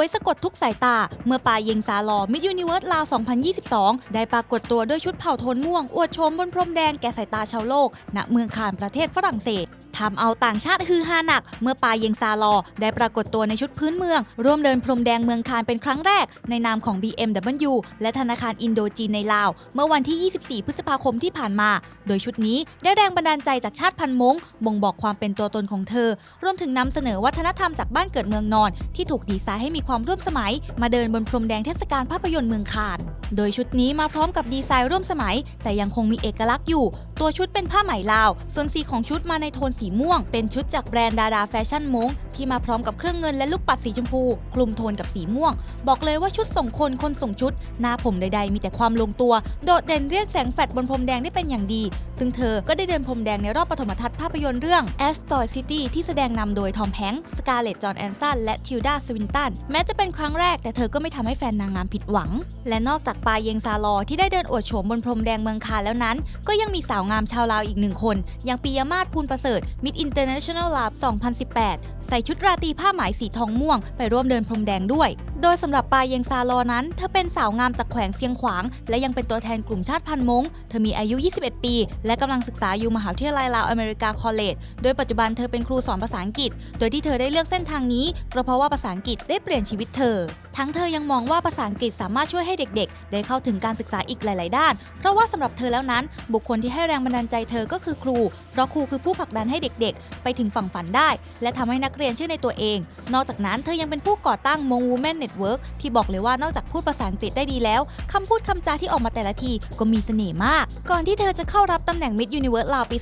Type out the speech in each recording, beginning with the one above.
วยสะกดทุกสายตา เมื่อปาเยงซาลอมิดยูนิเวิร์สลาว 2022 ได้ปรากฏตัวด้วยชุดเผ่าโทนม่วง อวดโฉมบนพรมแดงแก่สายตาชาวโลก ณ เมืองคานประเทศฝรั่งเศส ทำเอาต่างชาติฮือฮาหนัก เมื่อปาเยงซาลอ ได้ปรากฏตัวในชุดพื้นเมือง ร่วมเดินพรมแดงเมืองคานเป็นครั้งแรก ในนามของ BMW และธนาคารอินโดจีนในลาว เมื่อวันที่ 24 พฤษภาคมที่ผ่านมา โดยชุดนี้ได้แรงบันดาลใจจากชาติพันธุ์มงบ่งบอกความเป็นตัวตนของเธอ รวมถึงนำเสนอวัฒนธรรมจากบ้านเกิดเมืองนอน ที่ถูกดีไซน์ให้มีความร่วมสมัย มาเดินบนพรมแดงเทศกาลภาพยนตร์เมืองคานโดยชุดนี้มาพร้อมกับดีไซน์ร่วมสมัย แต่ยังคงมีเอกลักษณ์อยู่ ตัวชุดเป็นผ้าไหมลาว ส่วนสีของชุดมาในโทนสีม่วง เป็นชุดจากแบรนด์ดาดาแฟชั่นมงที่มาพร้อมกับเครื่องเงินและลูกปัดสีชมพู คลุมโทนกับสีม่วง บอกเลยว่าชุดส่งคนคนส่งชุด หน้าผมใดๆ มีแต่ความลงตัว โดดเด่นเรียกแสงแฟลชบนพรมแดงได้เป็นอย่างดี ซึ่งเธอก็ได้เดินพรมแดงในรอบปฐมทัศน์ภาพยนตร์เรื่อง a s t o r City ที่แสดงนำโดยทอมแฮงค์สกาเลตจอห์นแอนสันและทิลดาสวินตันแม้จะเป็นครั้งแรกแต่เธอก็ไม่ทำให้แฟนนางงามผิดหวัง และนอกจากปาเยงซาลอที่ได้เดินอวดโฉมบนพรมแดงเมืองคานแล้วนั้น ก็ยังมีสาวงามชาวลาวอีกหนึ่งคนอย่างปิยมาศพูนประเสริฐ Mid International Lab 2018 ใส่ชุดราตรีผ้าไหมสีทองม่วง ไปร่วมเดินพรมแดงด้วย โดยสำหรับปาเยงซาลอนั้น เธอเป็นสาวงามจากแขวงเซียงขวาง และยังเป็นตัวแทนกลุ่มชาติพันธุ์มงเธอมีอายุ 21 ปี และกำลังศึกษาอยู่มหาวิทยาลัยลาวอเมริกาคอลเลจ โดยปัจจุบันเธอเป็นครูสอนภาษาอังกฤษ โดยที่เธอได้เลือกเส้นทางนี้ก็เพราะว่าภาษาอังกฤษได้เปลี่ยนชีวิตเธอทั้งเธอยังมองว่าภาษาอังกฤษสามารถช่วยให้เด็กๆ ได้เข้าถึงการศึกษาอีกหลาย ๆ ด้าน เพราะว่าสำหรับเธอแล้วนั้น บุคคลที่ให้แรงบันดาลใจเธอก็คือครู เพราะครูคือผู้ผลักดันให้เด็ก ๆ ไปถึงฝั่งฝันได้ และทำให้นักเรียนเชื่อในตัวเอง นอกจากนั้นเธอยังเป็นผู้ก่อตั้งมง Women Network ที่บอกเลยว่านอกจากพูดภาษาอังกฤษได้ดีแล้วคำพูดคำจาที่ออกมาแต่ละทีก็มีเสน่ห์มาก ก่อนที่เธอจะเข้ารับตำแหน่ง Miss Universe ลาวปี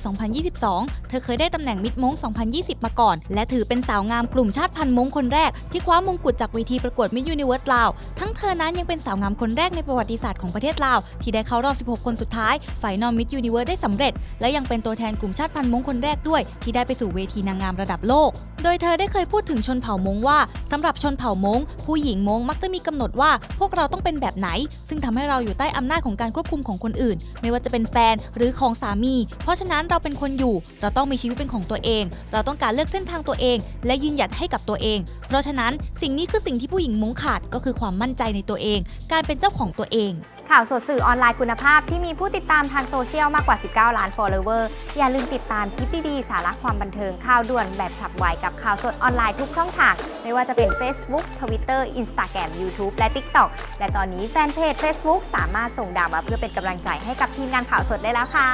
2022 เธอเคยได้ตำแหน่ง Miss มง2020 มาก่อน และถือเป็นสาวงามกลุ่มชาติพันธุ์มงคนแรกที่คว้ามงกุฎจากเวทีประกวด Miss Universe ลาว ทั้งเธอนั้นยังเป็นสาวงามคนแรกในประวัติศาสตร์ของประเทศลาว ที่ได้เข้ารอบ 16 คนสุดท้ายไฟนอล Miss Universe ได้สำเร็จ และยังเป็นตัวแทนกลุ่มชาติพันธุ์มงคนแรกด้วย ที่ได้ไปสู่เวทีนางงามระดับโลก โดยเธอได้เคยพูดถึงชนเผ่ามงว่าสำหรับชนเผ่ามงผู้หญิงมงมักจะมีกำหนดว่าพวกเราต้องเป็นแบบไหน ซึ่งทำให้เราอยู่ใต้อำนาจของการควบคุมของคนอื่น ไม่ว่าจะเป็นแฟนหรือของสามี เพราะฉะนั้นเราเป็นคนอยู่ เราต้องมีชีวิตเป็นของตัวเอง เราต้องการเลือกเส้นทางตัวเอง และยืนหยัดให้กับตัวเอง เพราะฉะนั้นสิ่งนี้คือสิ่งที่ผู้หญิงมงขาดก็คือความมั่นใจในตัวเอง การเป็นเจ้าของตัวเอง ข่าวสดสื่อออนไลน์คุณภาพที่มีผู้ติดตามทางโซเชียลมากกว่า 19 ล้าน follower อย่าลืมติดตามคลิปดีๆสาระความบันเทิงข่าวด่วนแบบฉับไวกับข่าวสดออนไลน์ทุกช่องทาง ไม่ว่าจะเป็น Facebook Twitter Instagram YouTube และ TikTok และตอนนี้แฟนเพจ Facebook สามารถส่งดาวมาเพื่อเป็นกำลังใจให้กับทีมงานข่าวสดได้แล้วค่ะ